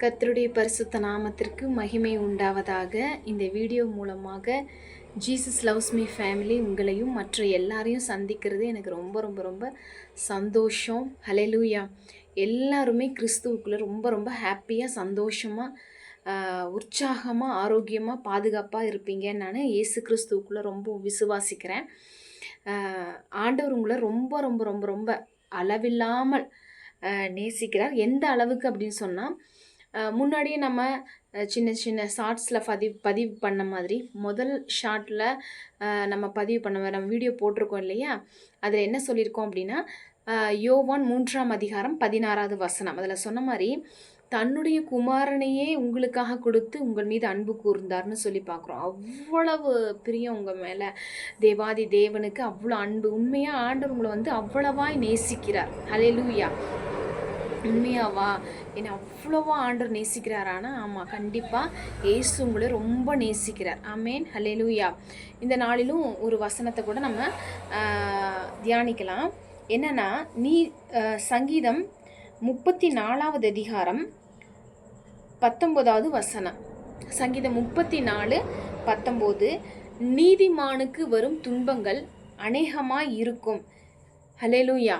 கத்தருடைய பரிசுத்த நாமத்திற்கு மகிமை உண்டாவதாக. இந்த வீடியோ மூலமாக ஜீசஸ் லவ்ஸ் மீ ஃபேமிலி உங்களையும் மற்ற எல்லாரையும் சந்திக்கிறது எனக்கு ரொம்ப ரொம்ப ரொம்ப சந்தோஷம். ஹலெலூயா எல்லாருமே கிறிஸ்துவுக்குள்ளே ரொம்ப ரொம்ப ஹாப்பியாக சந்தோஷமாக உற்சாகமாக ஆரோக்கியமாக பாதுகாப்பாக இருப்பீங்கன்னு நான் இயேசு கிறிஸ்துவுக்குள்ளே ரொம்ப விசுவாசிக்கிறேன். ஆண்டவர் உங்களை ரொம்ப ரொம்ப ரொம்ப ரொம்ப அளவில்லாமல் நேசிக்கிறார். எந்த அளவுக்கு அப்படின்னு சொன்னால் முன்னாடியே நம்ம சின்ன சின்ன ஷார்ட்ஸில் பதிவு பதிவு பண்ண மாதிரி முதல் ஷார்ட்டில் நம்ம பதிவு பண்ண மாதிரி நம்ம வீடியோ போட்டிருக்கோம் இல்லையா? அதில் என்ன சொல்லியிருக்கோம் அப்படின்னா யோவான் மூன்றாம் அதிகாரம் பதினாறாவது வசனம். அதில் சொன்ன மாதிரி தன்னுடைய குமாரனையே உங்களுக்காக கொடுத்து உங்கள் மீது அன்பு கூர்ந்தார்னு சொல்லி பார்க்குறோம். அவ்வளவு பிரியம் உங்கள் மேலே. தேவாதி தேவனுக்கு அவ்வளோ அன்பு. உண்மையாக ஆண்டவர் உங்களை வந்து அவ்வளவாய் நேசிக்கிறார். ஹalleluya உண்மையாவா? என்னை அவ்வளோவா ஆண்டர் நேசிக்கிறாரானா ஆமாம் கண்டிப்பாக ஏசு உங்களை ரொம்ப நேசிக்கிறார். ஆமேன். ஹலேலூயா இந்த நாளிலும் ஒரு வசனத்தை கூட நம்ம தியானிக்கலாம். என்னென்னா நீ சங்கீதம் முப்பத்தி நாலாவது அதிகாரம் பத்தொம்போதாவது வசனம். சங்கீதம் முப்பத்தி நாலு பத்தொம்போது நீதிமானுக்கு வரும் துன்பங்கள் அநேகமாக இருக்கும். ஹலேலூயா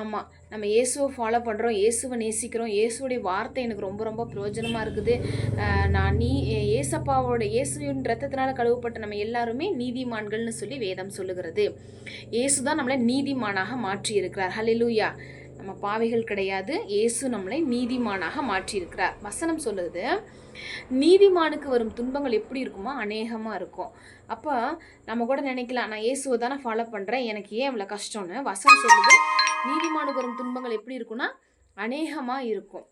ஆமாம் நம்ம இயேசுவை ஃபாலோ பண்ணுறோம் இயேசுவை நேசிக்கிறோம் இயேசுடைய வார்த்தை எனக்கு ரொம்ப ரொம்ப பிரயோஜனமாக இருக்குது. நான் நீ ஏசப்பாவோட இயேசுவின் ரத்தத்தினால் கழுவப்பட்ட நம்ம எல்லாருமே நீதிமான்கள்னு சொல்லி வேதம் சொல்லுகிறது. இயேசு தான் நம்மளை நீதிமானாக மாற்றி இருக்கிறார் ஹalleluya நம்ம பாவைகள் கிடையாது. இயேசு நம்மளை நீதிமானாக மாற்றி இருக்கிறார் வசனம் சொல்லுது நீதிமானுக்கு வரும் துன்பங்கள் எப்படி இருக்குமோ அநேகமாக இருக்கும். அப்போ நம்ம கூட நினைக்கலாம் நான் இயேசுவை தானே ஃபாலோ பண்ணுறேன் எனக்கு ஏன் இவ்வளோ கஷ்டம்னு? வசனம் சொல்லுது நீதிமானுக்கு வரும் துன்பங்கள் எப்படி இருக்கும்னா அநேகமாக இருக்கும்.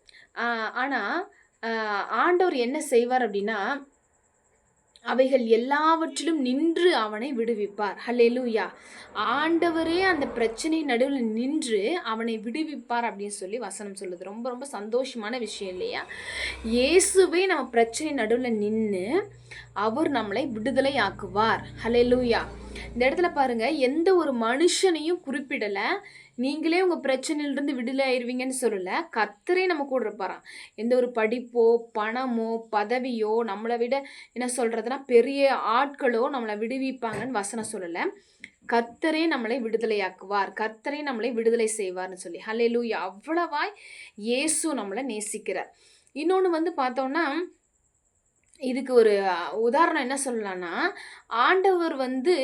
ஆனால் ஆண்டவர் என்ன செய்வார் அப்படின்னா அவைகள் எல்லாவற்றிலும் நின்று அவனை விடுவிப்பார். ஹல்லேலூயா ஆண்டவரே அந்த பிரச்சனை நடுவில் நின்று அவனை விடுவிப்பார் அப்படின்னு சொல்லி வசனம் சொல்லுது. ரொம்ப ரொம்ப சந்தோஷமான விஷயம் இல்லையா? இயேசுவே நம்ம பிரச்சனை நடுவில் நின்று அவர் நம்மளை விடுதலை ஆக்குவார் லூயா இந்த இடத்துல பாருங்க எந்த ஒரு மனுஷனையும் குறிப்பிடலை. நீங்களே உங்கள் பிரச்சனையிலிருந்து விடுதலை ஆயிடுவீங்கன்னு சொல்லலை. கத்தரே நம்ம கூட இருப்பாராம். எந்த ஒரு படிப்போ பணமோ பதவியோ நம்மளை விட என்ன சொல்கிறதுனா பெரிய ஆட்களோ நம்மளை விடுவிப்பாங்கன்னு வசனம் சொல்லலை. கத்தரே நம்மளை விடுதலையாக்குவார். கத்தரே நம்மளை விடுதலை செய்வார்னு சொல்லி. ஹalleluya அவ்வளவாய் இயேசு நம்மளை நேசிக்கிறார். இன்னொன்று வந்து பார்த்தோம்னா இதுக்கு ஒரு உதாரணம் என்ன சொல்லலாம்னா ஆண்டவர் வந்து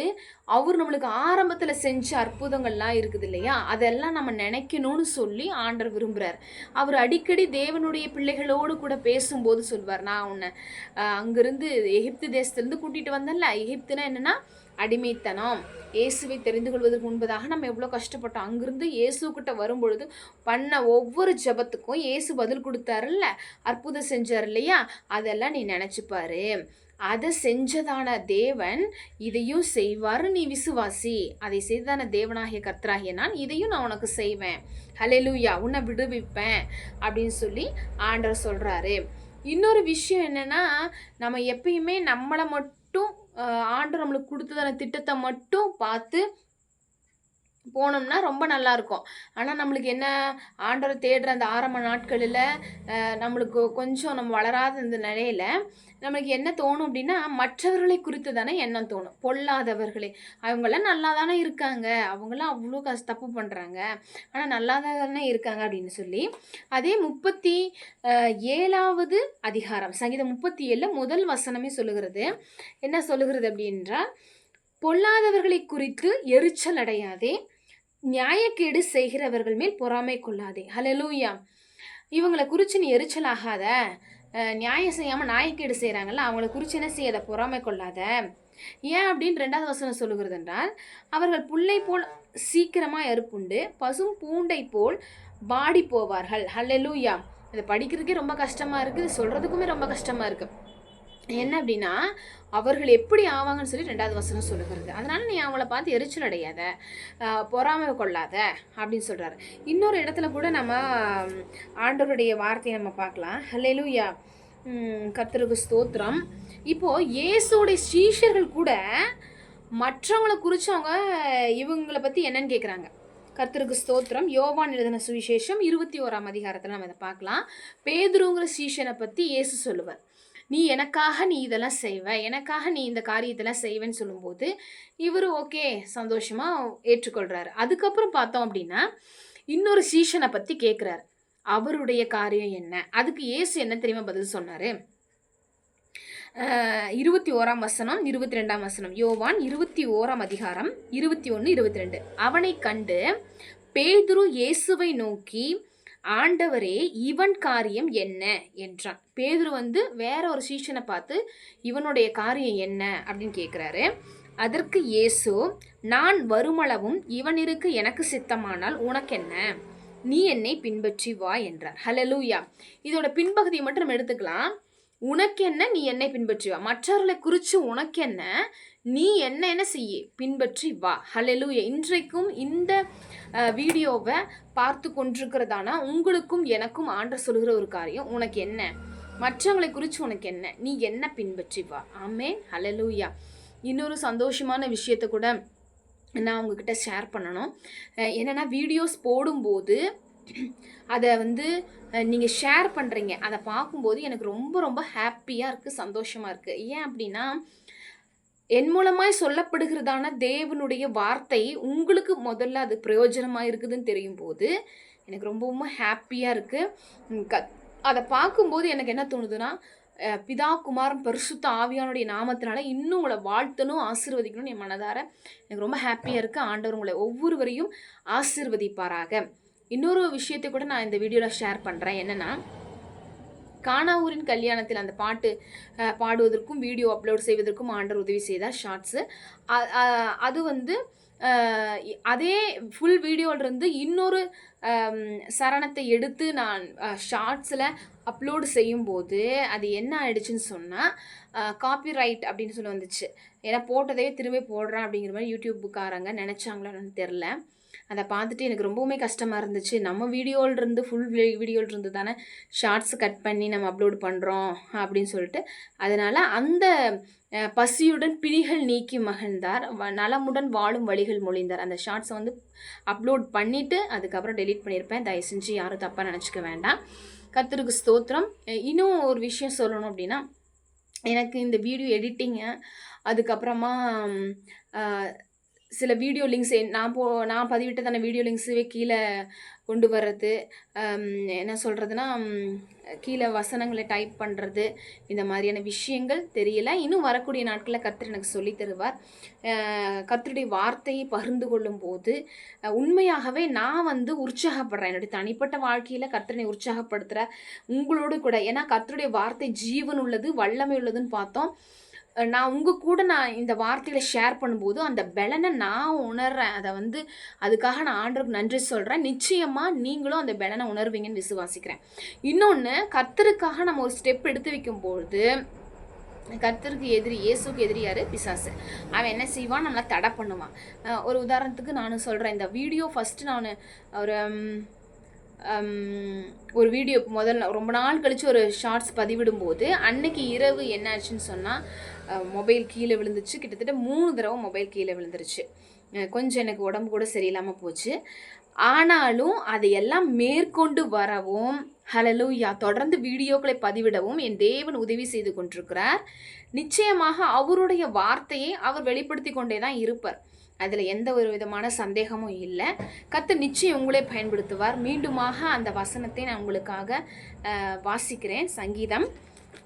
அவர் நம்மளுக்கு ஆரம்பத்தில் செஞ்ச அற்புதங்கள்லாம் இருக்குது இல்லையா? அதெல்லாம் நம்ம நினைக்கணும்னு சொல்லி ஆண்டவர் விரும்புகிறார் அவர் அடிக்கடி தேவனுடைய பிள்ளைகளோடு கூட பேசும்போது சொல்வார். நான் உன்னை அங்கேருந்து எகிப்து தேசத்துலேருந்து கூட்டிகிட்டு வந்தேன்ல. எகிப்துனா என்னென்னா அடிமைத்தனம். இயேசுவை தெரிந்து கொள்வதற்கு முன்பதாக நம்ம எவ்வளோ கஷ்டப்பட்டோம். அங்கிருந்து இயேசுக்கிட்ட வரும்பொழுது பண்ண ஒவ்வொரு ஜெபத்துக்கும் இயேசு பதில் கொடுத்தாருல்ல? அற்புதம் செஞ்சார் இல்லையா? அதெல்லாம் நீ நினச்சிப்பாரு அதை செஞ்சதான தேவன் இதையும் செய்வார் நீ விசுவாசி. அதை செய்ததான தேவனாகிய கர்த்தராகிய நான் இதையும் நான் உனக்கு செய்வேன். ஹலெலூயா உன்னை விடுவிப்பேன் அப்படின்னு சொல்லி ஆண்டவர் சொல்கிறாரு இன்னொரு விஷயம் என்னென்னா நம்ம எப்பயுமே நம்மளை மட்டும் ஆண்டு நம்மளுக்கு கொடுத்ததான திட்டத்தை மட்டும் பார்த்து போனோம்னா ரொம்ப நல்லா இருக்கும் ஆனால் நம்மளுக்கு என்ன ஆண்டவரை தேடுற அந்த ஆரம்ப நாட்களில் நம்மளுக்கு கொஞ்சம் நம்ம வளராத இந்த நிலையில நம்மளுக்கு என்ன தோணும் அப்படின்னா மற்றவர்களை குறித்து தானே எண்ணம் தோணும். பொல்லாதவர்களே அவங்களாம் நல்லா தானே இருக்காங்க. அவங்களாம் அவ்வளோ கஷ்ட தப்பு பண்ணுறாங்க ஆனால் நல்லா தானே இருக்காங்க அப்படின்னு சொல்லி அதே முப்பத்தி ஏழாவது அதிகாரம் சங்கீதம் முப்பத்தி ஏழில் முதல் வசனமே சொல்லுகிறது. என்ன சொல்லுகிறது அப்படின்றால் பொல்லாதவர்களை குறித்து எரிச்சல் அடையாதே நியாயக்கேடு செய்கிறவர்கள் மேல் பொறாமை கொள்ளாதே. ஹலலூயா இவங்களை குறித்து நீ எரிச்சல் ஆகாத நியாயம் செய்யாமல் நியாயக்கேடு செய்கிறாங்கல்ல அவங்கள குறித்து என்ன செய்யாத? பொறாமை கொள்ளாத. ஏன் அப்படின்னு ரெண்டாவது வசனம் சொல்லுகிறது என்றால் அவர்கள் புல்லை போல் சீக்கிரமாக அறுப்புண்டு பசும் பூண்டை போல் பாடி போவார்கள் ஹalleluya. இதை படிக்கிறதுக்கே ரொம்ப கஷ்டமாக இருக்குது சொல்கிறதுக்குமே ரொம்ப கஷ்டமாக இருக்குது என்ன அப்படின்னா அவர்கள் எப்படி ஆவாங்கன்னு சொல்லி ரெண்டாவது வசனம் சொல்லுகிறது. அதனால நீ அவங்கள பார்த்து எரிச்சல் அடையாத பொறாமை கொள்ளாத அப்படின்னு சொல்கிறாரு இன்னொரு இடத்துல கூட நம்ம ஆண்டவருடைய வார்த்தையை நம்ம பார்க்கலாம். லெலுயா ம், கர்த்தருக்கு ஸ்தோத்திரம். இப்போது இயேசுடைய சீஷர்கள் கூட மற்றவங்கள குறித்து அவங்க இவங்களை பற்றி என்னன்னு கேட்குறாங்க கர்த்தருக்கு ஸ்தோத்திரம். யோவான் எழுதின சுவிசேஷம் இருபத்தி ஓராம் அதிகாரத்தில் நம்ம இதை பார்க்கலாம். பேதுருங்கிற சீஷனை பற்றி இயேசு சொல்லுவார். நீ எனக்காக நீ இதெல்லாம் செய்வ எனக்காக நீ இந்த காரியத்தெல்லாம் செய்வேன்னு சொல்லும்போது இவர் ஓகே சந்தோஷமாக ஏற்றுக்கொள்கிறாரு அதுக்கப்புறம் பார்த்தோம் அப்படின்னா இன்னொரு சீஷனை பற்றி கேட்குறாரு அவருடைய காரியம் என்ன? அதுக்கு ஏசு என்ன தெரியுமா பதில் சொன்னார்? இருபத்தி ஓராம் வசனம் இருபத்தி ரெண்டாம் வசனம். யோவான் இருபத்தி ஓராம் அதிகாரம் இருபத்தி ஒன்று இருபத்தி ரெண்டு அவனை கண்டு பேதுரு இயேசுவை நோக்கி ஆண்டவரே இவன் காரியம் என்ன? என்றான். பேதுரு வந்து வேற ஒரு சீஷனை பார்த்து இவனுடைய காரியம் என்ன? அப்படின்னு கேட்குறாரு அதற்கு இயேசு நான் வருமளவும் இவனிருக்கு எனக்கு சித்தமானால் உனக்கென்ன? நீ என்னை பின்பற்றி வா என்றார். ஹலலூயா இதோட பின்பகுதியை மட்டும் நம்ம எடுத்துக்கலாம். உனக்கு என்ன நீ என்னை பின்பற்றி வா. மற்றவர்களை குறித்து உனக்கு என்ன நீ என்ன என்ன செய்ய? பின்பற்றி வா. ஹலெலூயா இன்றைக்கும் இந்த வீடியோவை பார்த்து கொண்டிருக்கிறதானா? உங்களுக்கும் எனக்கும் ஆண்ட சொல்கிற ஒரு காரியம் உனக்கு என்ன? மற்றவங்களை குறித்து உனக்கு என்ன? நீ என்ன பின்பற்றி வா. ஆமே ஹலெலுயா இன்னொரு சந்தோஷமான விஷயத்த கூட நான் உங்ககிட்ட ஷேர் பண்ணணும். என்னென்னா வீடியோஸ் போடும்போது அதை வந்து நீங்கள் ஷேர் பண்ணுறீங்க அதை பார்க்கும்போது எனக்கு ரொம்ப ரொம்ப ஹாப்பியாக இருக்குது சந்தோஷமாக இருக்குது ஏன் அப்படின்னா என் மூலமாய் சொல்லப்படுகிறதான தேவனுடைய வார்த்தை உங்களுக்கு முதல்ல அது பிரயோஜனமாக இருக்குதுன்னு தெரியும் போது எனக்கு ரொம்ப ரொம்ப ஹாப்பியாக இருக்குது க அதை பார்க்கும்போது எனக்கு என்ன தோணுதுன்னா பிதா குமாரன் பரிசுத்த ஆவியானுடைய நாமத்தினால இன்னும் உங்களை வாழ்த்தணும் ஆசிர்வதிக்கணும்னு என் மனதார எனக்கு ரொம்ப ஹாப்பியாக இருக்குது ஆண்டவர் உங்களை ஒவ்வொருவரையும் ஆசிர்வதிப்பாராக. இன்னொரு விஷயத்தை கூட நான் இந்த வீடியோவில் ஷேர் பண்ணுறேன் என்னென்னா கானாவூரின் கல்யாணத்தில் அந்த பாட்டு பாடுவதற்கும் வீடியோ அப்லோட் செய்வதற்கும் ஆண்டர் உதவி செய்தார் ஷார்ட்ஸு அது வந்து அதே ஃபுல் வீடியோலிருந்து இன்னொரு சரணத்தை எடுத்து நான் ஷார்ட்ஸில் அப்லோடு செய்யும்போது அது என்ன ஆயிடுச்சுன்னு சொன்னால் காப்பி ரைட் அப்படின்னு சொல்லி வந்துச்சு. ஏன்னா போட்டதே திரும்பி போடுறேன் அப்படிங்கிற மாதிரி யூடியூப்புக்காரங்க நினச்சாங்களோன்னு தெரில அதை பார்த்துட்டு எனக்கு ரொம்பவுமே கஷ்டமாக இருந்துச்சு. நம்ம வீடியோவிலிருந்து ஃபுல் வீடியோலிருந்து தானே ஷார்ட்ஸ் கட் பண்ணி நம்ம அப்லோட் பண்ணுறோம் அப்படின்னு சொல்லிட்டு அதனால் அந்த பசியுடன் பிடிகள் நீக்கி மகிழ்ந்தார். நலமுடன் வாழும் வழிகள் மொழிந்தார். அந்த ஷார்ட்ஸை வந்து அப்லோட் பண்ணிவிட்டு அதுக்கப்புறம் டெலீட் பண்ணியிருப்பேன். தயவு செஞ்சு யாரும் தப்பாக நினச்சிக்க வேண்டாம். கத்திருக்கு ஸ்தோத்திரம். இன்னும் ஒரு விஷயம் சொல்லணும் அப்படின்னா எனக்கு இந்த வீடியோ எடிட்டிங்கு அதுக்கப்புறமா சில வீடியோ லிங்க்ஸ் நான் போ நான் பதிவிட்டதான வீடியோ லிங்க்ஸுவே கீழே கொண்டு வர்றது என்ன சொல்கிறதுனா கீழே வசனங்களை டைப் பண்ணுறது இந்த மாதிரியான விஷயங்கள் தெரியல. இன்னும் வரக்கூடிய நாட்களில் கர்த்தர் எனக்கு சொல்லி தருவார். கர்த்தருடைய வார்த்தையை பகிர்ந்து கொள்ளும் போது உண்மையாகவே நான் வந்து உற்சாகப்படுறேன். என்னுடைய தனிப்பட்ட வாழ்க்கையில் கர்த்தனை உற்சாகப்படுத்துகிற உங்களோடு கூட ஏன்னா கர்த்தருடைய வார்த்தை ஜீவன் உள்ளது வல்லமை உள்ளதுன்னு பார்த்தோம். நான் உங்கள் கூட நான் இந்த வார்த்தைகளை ஷேர் பண்ணும்போது அந்த பலனை நான் உணர்றேன். அதை வந்து அதுக்காக நான் ஆண்டருக்கு நன்றி சொல்கிறேன் நிச்சயமாக நீங்களும் அந்த பலனை உணர்வீங்கன்னு விசுவாசிக்கிறேன். இன்னொன்று கர்த்தருக்காக நம்ம ஒரு ஸ்டெப் எடுத்து வைக்கும்பொழுது கர்த்தருக்கு எதிரி இயேசுக்கு எதிரி யார்? பிசாசு. அவன் என்ன செய்வான்? நம்மளை தடை பண்ணுவான். ஒரு உதாரணத்துக்கு நான் சொல்கிறேன் இந்த வீடியோ ஃபஸ்ட்டு நான் ஒரு ஒரு வீடியோ முதல் ரொம்ப நாள் கழித்து ஒரு ஷார்ட்ஸ் பதிவிடும்போது அன்னைக்கு இரவு என்னாச்சுன்னு சொன்னால் மொபைல் கீழே விழுந்துச்சு. கிட்டத்தட்ட மூணு தடவை மொபைல் கீழே விழுந்துருச்சு. கொஞ்சம் எனக்கு உடம்பு கூட சரியில்லாமல் போச்சு. ஆனாலும் அதையெல்லாம் மேற்கொண்டு வரவும் ஹலலூயா தொடர்ந்து வீடியோக்களை பதிவிடவும் என் தேவன் உதவி செய்து கொண்டிருக்கிறார். நிச்சயமாக அவருடைய வார்த்தையை அவர் வெளிப்படுத்தி கொண்டே தான் இருப்பார். அதில் எந்த ஒரு விதமான சந்தேகமும் இல்லை. கத்து நிச்சயம் உங்களே பயன்படுத்துவார். மீண்டுமாக அந்த வசனத்தை நான் உங்களுக்காக வாசிக்கிறேன். சங்கீதம்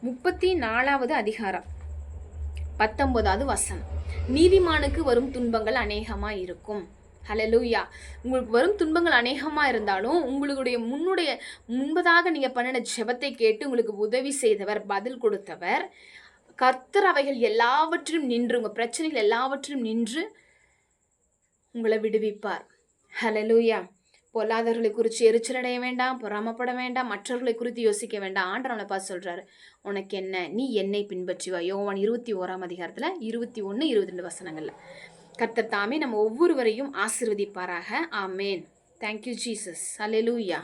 முப்பத்தி நாலாவது அதிகாரம். பத்தொன்பதாவது வசனம். நீதிமானுக்கு வரும் துன்பங்கள் அநேகமாக இருக்கும். ஹலலூயா உங்களுக்கு வரும் துன்பங்கள் அநேகமாக இருந்தாலும் உங்களுடைய முன்னுடைய முன்பதாக நீங்கள் பண்ணின ஜெபத்தை கேட்டு உங்களுக்கு உதவி செய்தவர் பதில் கொடுத்தவர். கர்த்தர் அவைகள் எல்லாவற்றிலும் நின்று உங்கள் பிரச்சனைகள் எல்லாவற்றிலும் நின்று உங்களை விடுவிப்பார். ஹலலூயா பொல்லாதவர்களை குறித்து எரிச்சல் அடைய வேண்டாம் பொறாமப்பட வேண்டாம் மற்றவர்களை குறித்து யோசிக்க வேண்டாம். ஆண்டர் அவனை பார்த்து சொல்கிறாரு உனக்கு என்ன? நீ என்னை பின்பற்றுவா? யோவான் இருபத்தி ஓராம் அதிகாரத்தில் இருபத்தி ஒன்று இருபத்தி ரெண்டு வசனங்களில். கர்த்தர் தாமே நம்ம ஒவ்வொருவரையும் ஆசிர்வதிப்பாராக. ஆமேன். Thank you Jesus alleluia